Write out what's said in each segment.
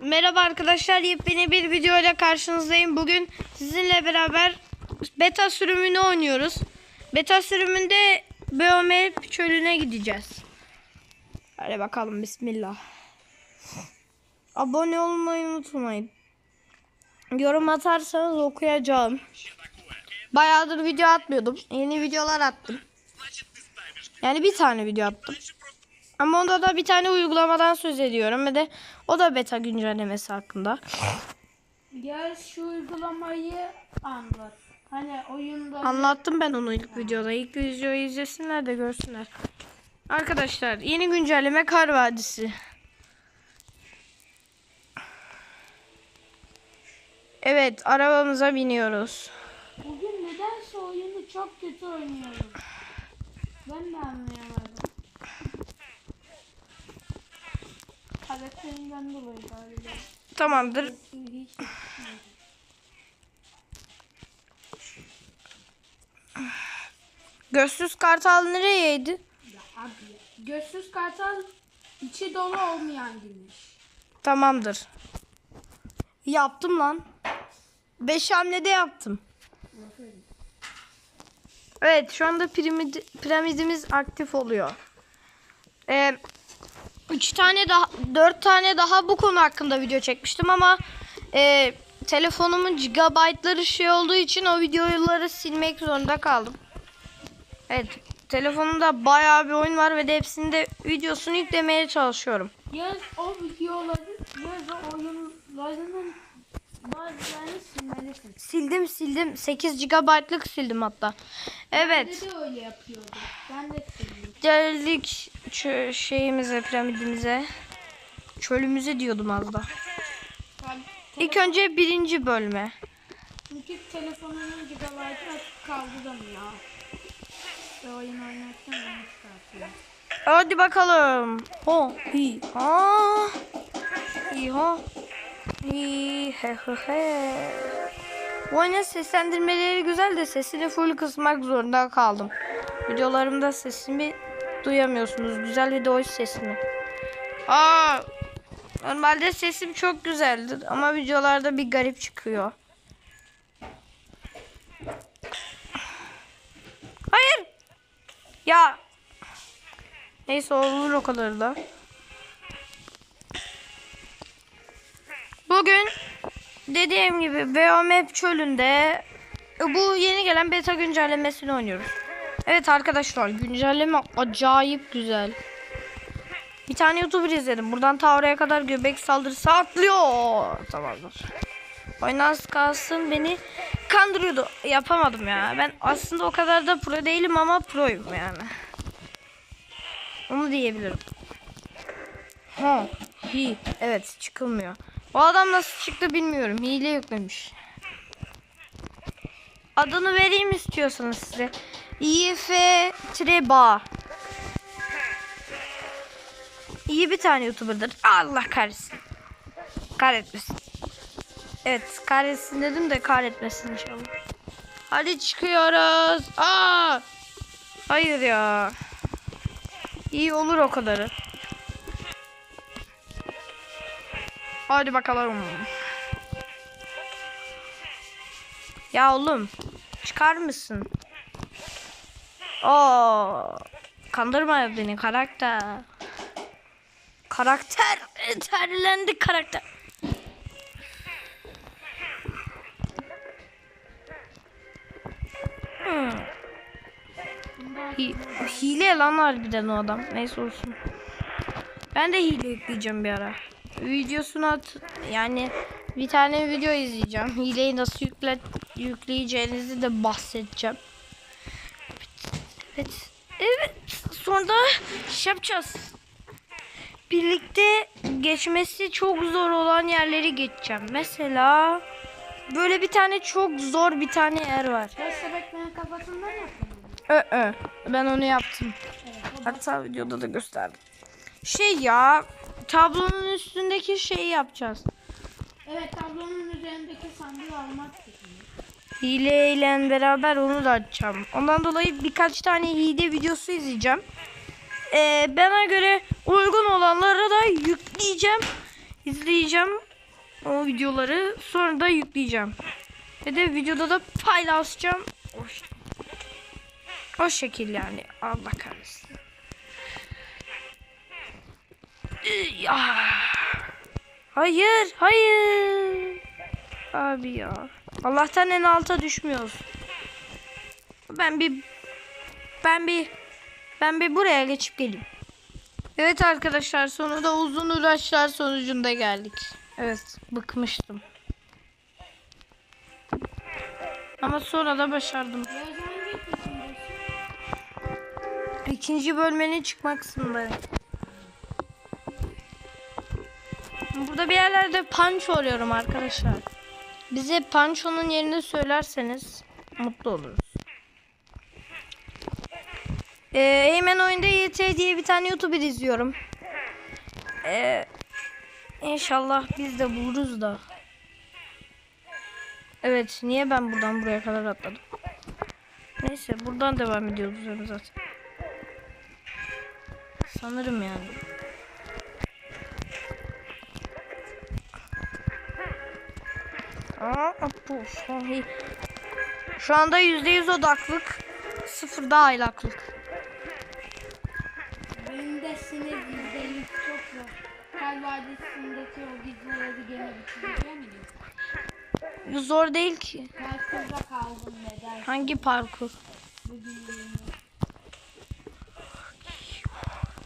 Merhaba arkadaşlar yepyeni bir video ile karşınızdayım. Bugün sizinle beraber beta sürümünü oynuyoruz. Beta sürümünde Beomep çölüne gideceğiz. Hadi bakalım bismillah. Abone olmayı unutmayın. Yorum atarsanız okuyacağım. Bayağıdır video atmıyordum. Yeni videolar attım. Yani bir tane video attım. Ama onda da bir tane uygulamadan söz ediyorum ve de o da beta güncellemesi hakkında. Gel şu uygulamayı anlat. Hani oyunda Anlattım ben onu ilk videoda. İlk videoyu izlesinler de görsünler. Arkadaşlar yeni güncelleme Kar Vadisi. Evet arabamıza biniyoruz. bugün nedense oyunu çok kötü oynuyorum. Ben de anlayamadım. Karakterinden dolayı galiba. Tamamdır. Gözsüz kartal nereyeydi? abi. Gözsüz kartal içi dolu olmayan güneş. Tamamdır. Yaptım lan. Beş hamlede yaptım. Evet şu anda piramid, piramidimiz aktif oluyor. Ee, üç tane daha, dört tane daha bu konu hakkında video çekmiştim ama e, telefonumun gigabaytları şey olduğu için o videoları silmek zorunda kaldım. Evet telefonumda bayağı bir oyun var ve de hepsinde videosunu yüklemeye çalışıyorum. Yaz o videoları, yaz o oyunlarının bazılarını silmelisin. Sildim sildim. 8 GB'lık sildim hatta. Evet. Ben de öyle yapıyordum. Ben de sildim. Geldik şeyimize, piramidimize. Çölümüze diyordum az da. Ben İlk önce birinci bölme. Çünkü telefonumun gigabaytı açık kaldıramıyor. Ve oyun oynarken onu çıkartıyor. Hadi bakalım. Ho, hi, ha. Hi, ho. Hi, he. Bu oyunun seslendirmeleri güzel de sesini full kısmak zorunda kaldım. Videolarımda sesimi duyamıyorsunuz. Güzel bir o sesini. Aa, normalde sesim çok güzeldir ama videolarda bir garip çıkıyor. Hayır. Ya Neyse olur o kadar da. Bugün dediğim gibi Beomap çölünde bu yeni gelen beta güncellemesini oynuyoruz. Evet arkadaşlar güncelleme acayip güzel. Bir tane YouTuber izledim. Buradan ta oraya kadar göbek saldırısı atlıyor. Tamamdır. Oynaz kalsın beni kandırıyordu. Yapamadım ya. Ben aslında o kadar da pro değilim ama proyum yani. Onu diyebilirim. Ha, hi. Evet, çıkılmıyor. O adam nasıl çıktı bilmiyorum. Hile yüklemiş. Adını vereyim istiyorsanız size. İF Treba. İyi bir tane YouTuber'dır. Allah kahretsin. Kahretmesin. Evet, kahretsin dedim de kahretmesin inşallah. Hadi çıkıyoruz. Aa! Hayır ya. İyi olur o kadarı. Hadi bakalım. Ya oğlum çıkar mısın? Oo, kandırma beni karakter. Karakter terlendi karakter. Hmm. Hi- hile lan harbiden o adam. Neyse olsun. Ben de hile yükleyeceğim bir ara. Videosunu at yani bir tane video izleyeceğim. Hileyi nasıl yükle yükleyeceğinizi de bahsedeceğim. Evet. Evet. Sonra şey yapacağız. Birlikte geçmesi çok zor olan yerleri geçeceğim. Mesela böyle bir tane çok zor bir tane yer var. Sebeklerin kafasından yapalım. Ö ö. Ben onu yaptım. Hatta videoda da gösterdim. Şey ya tablonun üstündeki şeyi yapacağız. Evet tablonun üzerindeki sandığı almak. Hile ile beraber onu da açacağım. Ondan dolayı birkaç tane hile videosu izleyeceğim. Ee, bana göre uygun olanları da yükleyeceğim. izleyeceğim o videoları sonra da yükleyeceğim. Ve de videoda da paylaşacağım. O, o şekil yani. Allah kahretsin. Hayır, hayır. Abi ya. Allah'tan en alta düşmüyoruz. Ben bir ben bir ben bir buraya geçip geleyim. Evet arkadaşlar sonunda uzun uğraşlar sonucunda geldik. Evet bıkmıştım. Ama sonra da başardım. İkinci bölmenin çıkma kısmındayım. Burada bir yerlerde punch oluyorum arkadaşlar. Bize punchonun yerini söylerseniz mutlu oluruz. Ee, Eymen Oyunda YT diye bir tane YouTuber izliyorum. Ee, inşallah biz de buluruz da. Evet niye ben buradan buraya kadar atladım? Neyse buradan devam ediyoruz zaten. Sanırım yani. Aa, bu sahi. Şu anda yüzde yüz odaklık, sıfırda aylaklık. Benim de sinir gizlilik çok zor. Kal Vadisi'ndeki o gizlileri gene bitireceğim mi? Zor değil ki. Parkurda kaldım be ders Hangi parkur?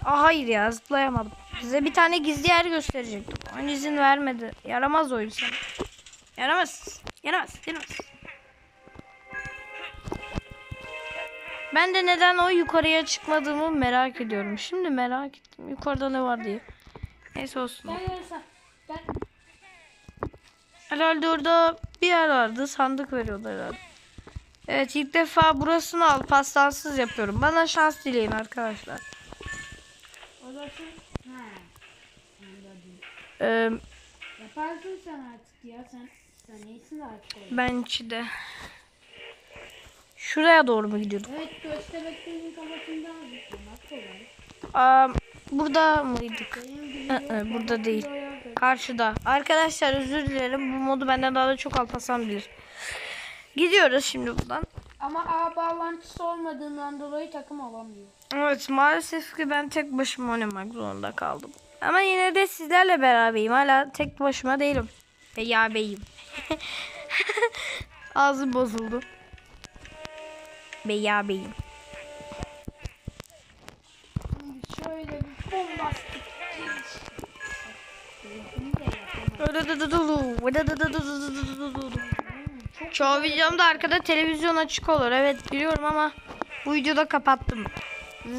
Aa, hayır ya zıplayamadım. Size bir tane gizli yer gösterecektim. Oyun izin vermedi. Yaramaz oyun sana. Yaramaz. Yaramaz. Yaramaz. Ben de neden o yukarıya çıkmadığımı merak ediyorum. Şimdi merak ettim. Yukarıda ne var diye. Neyse olsun. Ben yarısa ben Herhalde orada bir yer vardı. Sandık veriyordu herhalde. Evet ilk defa burasını al pastansız yapıyorum. Bana şans dileyin arkadaşlar. orası. Ee, Yaparsın sen artık ya sen sen iyisin artık orada. ben içinde. Şuraya doğru mu gidiyorduk? Evet zıplamak kolay. Aa, burada mıydık? Yok, burada değil. Karşıda. Arkadaşlar özür dilerim. Bu modu benden daha da çok Alparslan bilir. Gidiyoruz şimdi buradan. Ama ağ bağlantısı olmadığından dolayı takım olamıyor. Evet maalesef ki ben tek başıma oynamak zorunda kaldım. Ama yine de sizlerle berabereyim. Hala tek başıma değilim. Veya beyim. Ağzım bozuldu. Veya beyim. Şöyle bir bombastik. Çoğu videomda arkada televizyon açık olur. Evet biliyorum ama bu videoda kapattım.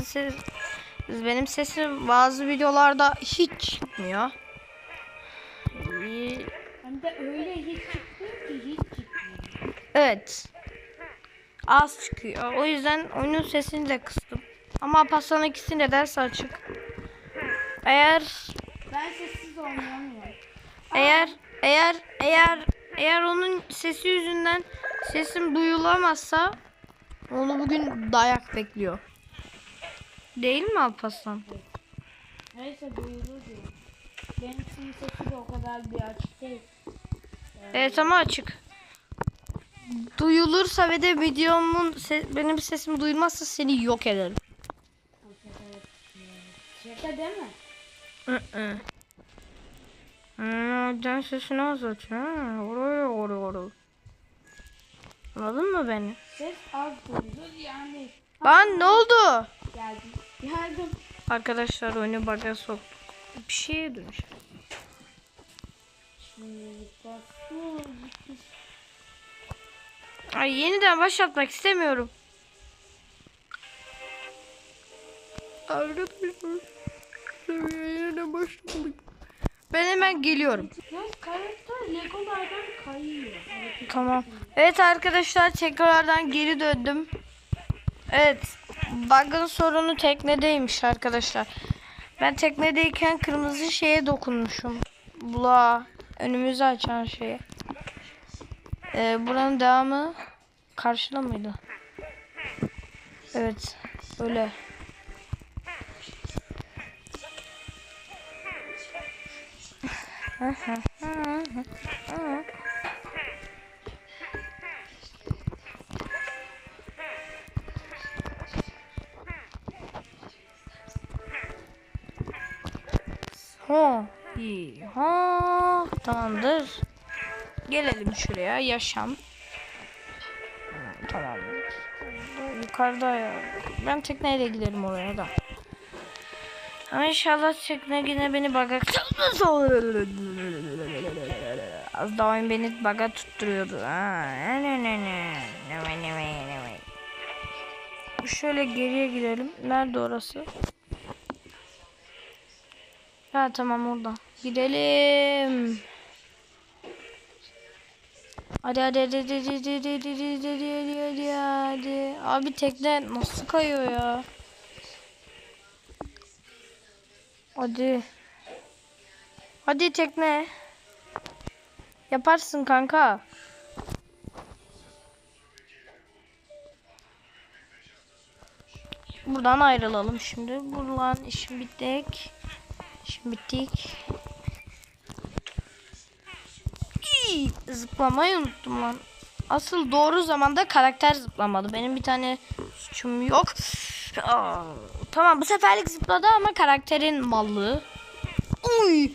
Ses, benim sesim bazı videolarda hiç çıkmıyor. Evet. Az çıkıyor. O yüzden oyunun sesini de kıstım. Ama Passan ikisi nedense açık. Eğer Ben sessiz oynayamıyorum. eğer eğer eğer eğer onun sesi yüzünden sesim duyulamazsa onu bugün dayak bekliyor. Değil mi Alparslan? Neyse duyulur diyor. Benim sesim sesi de o kadar bir açık değil. Evet ama açık. Duyulursa ve de videomun se- benim sesimi duyulmazsa seni yok ederim. Şaka değil mi? Hı Hmm, can sesini ha. Oraya oraya oraya. Anladın mı beni? Ses az duyulur yani. Lan ne oldu? Geldim. Geldim. Arkadaşlar oyunu baga soktuk. Bir şeye dönüş. Şimdi bak. Ay yeniden başlatmak istemiyorum. Arkadaşlar. Yeniden başlamalıyım. Ben hemen geliyorum. Tamam. Evet arkadaşlar tekrardan geri döndüm. Evet. Bug'ın sorunu teknedeymiş arkadaşlar. Ben teknedeyken kırmızı şeye dokunmuşum. Bula önümüzü açan şeye. Ee, buranın devamı karşıda mıydı? Evet. Öyle. Gelelim şuraya yaşam. Tamamdır. Yukarıda ya. Ben tekneyle giderim oraya da. Ama inşallah tekne yine beni baga Az daha oyun beni baga tutturuyordu. Şöyle geriye gidelim. Nerede orası? Ha tamam orada. Gidelim. Hadi hadi hadi hadi hadi hadi hadi hadi hadi hadi hadi Abi tekne nasıl kayıyor ya? Hadi. Hadi tekne. Yaparsın kanka. Buradan ayrılalım şimdi. Buradan işim bittik. İşim bittik. Zıplamayı unuttum lan. Asıl doğru zamanda karakter zıplamadı. Benim bir tane suçum yok. Tamam bu seferlik zıpladı ama karakterin mallığı. Uy.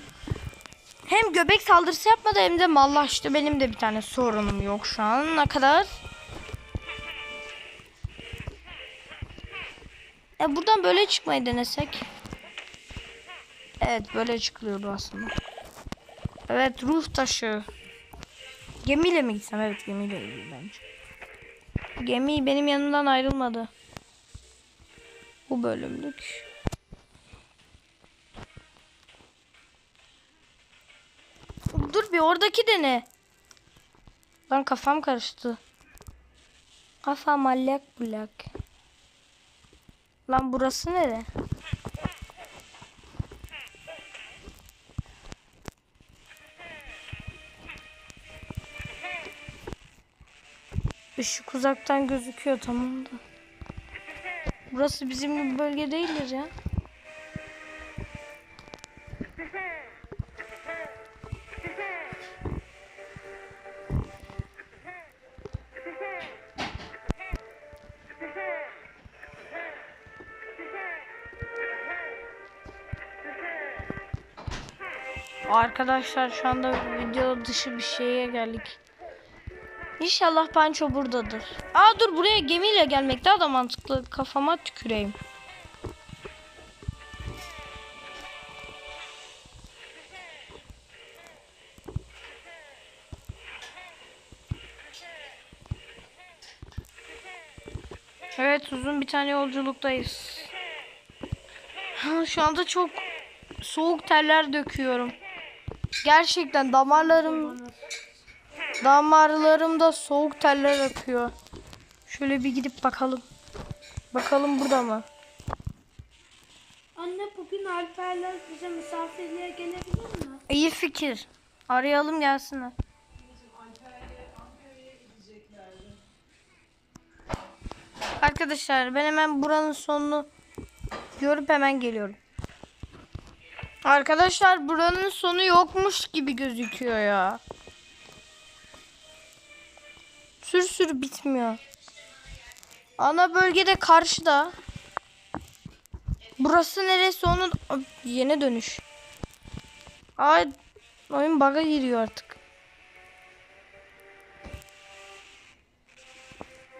Hem göbek saldırısı yapmadı hem de mallaştı. Benim de bir tane sorunum yok şu an. Ne kadar? E buradan böyle çıkmayı denesek. Evet böyle çıkılıyordu aslında. Evet ruh taşı. Gemiyle mi gitsem? Evet gemiyle gideyim bence. Gemi benim yanımdan ayrılmadı. Bu bölümlük. Dur bir oradaki de ne? Lan kafam karıştı. Kafam allak bullak. Lan burası nere? Işık uzaktan gözüküyor tamam da. Burası bizim gibi bölge değildir ya. Arkadaşlar şu anda video dışı bir şeye geldik. İnşallah Panço buradadır. Aa dur buraya gemiyle gelmek daha da mantıklı. Kafama tüküreyim. Evet uzun bir tane yolculuktayız. Şu anda çok soğuk terler döküyorum. Gerçekten damarlarım Damarlarımda soğuk teller akıyor. Şöyle bir gidip bakalım. Bakalım burada mı? Anne bugün Alperler bize misafirliğe gelebilir mi? İyi fikir. Arayalım gelsinler. Arkadaşlar ben hemen buranın sonunu görüp hemen geliyorum. Arkadaşlar buranın sonu yokmuş gibi gözüküyor ya. Sür sür bitmiyor. Ana bölgede karşıda. Burası neresi onun yeni dönüş. Ay oyun bug'a giriyor artık.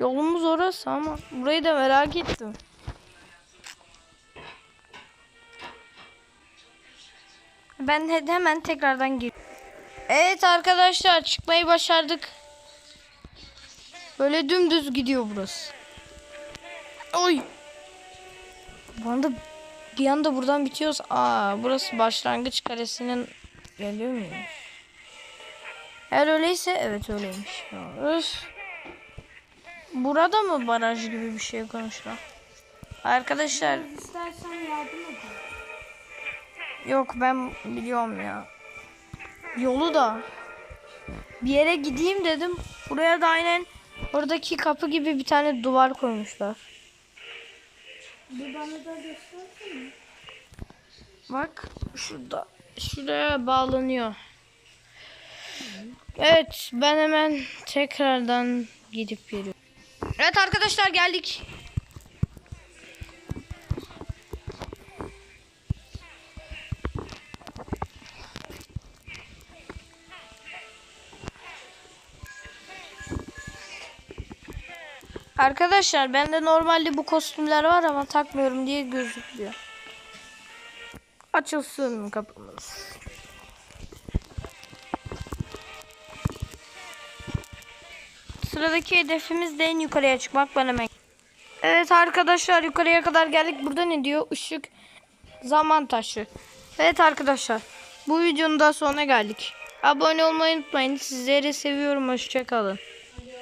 Yolumuz orası ama burayı da merak ettim. Ben he- hemen tekrardan gir. Evet arkadaşlar çıkmayı başardık. Böyle dümdüz gidiyor burası. Oy. Bu anda bir anda buradan bitiyoruz. Aa burası başlangıç karesinin geliyor muymuş? Eğer öyleyse evet öyleymiş. Üf. Burada mı baraj gibi bir şey konuşuyor? Arkadaşlar İstersen yardım yok ben biliyorum ya. Yolu da bir yere gideyim dedim. Buraya da aynen oradaki kapı gibi bir tane duvar koymuşlar. Bir bana da göstersene. Bak şurada. Şuraya bağlanıyor. Evet ben hemen tekrardan gidip geliyorum. Evet arkadaşlar geldik. Arkadaşlar bende normalde bu kostümler var ama takmıyorum diye gözüküyor. Açılsın kapımız. Sıradaki hedefimiz de en yukarıya çıkmak. Ben hemen. Evet arkadaşlar yukarıya kadar geldik. Burada ne diyor? Işık zaman taşı. Evet arkadaşlar. Bu videonun da sonuna geldik. Abone olmayı unutmayın. Sizleri seviyorum. Hoşçakalın.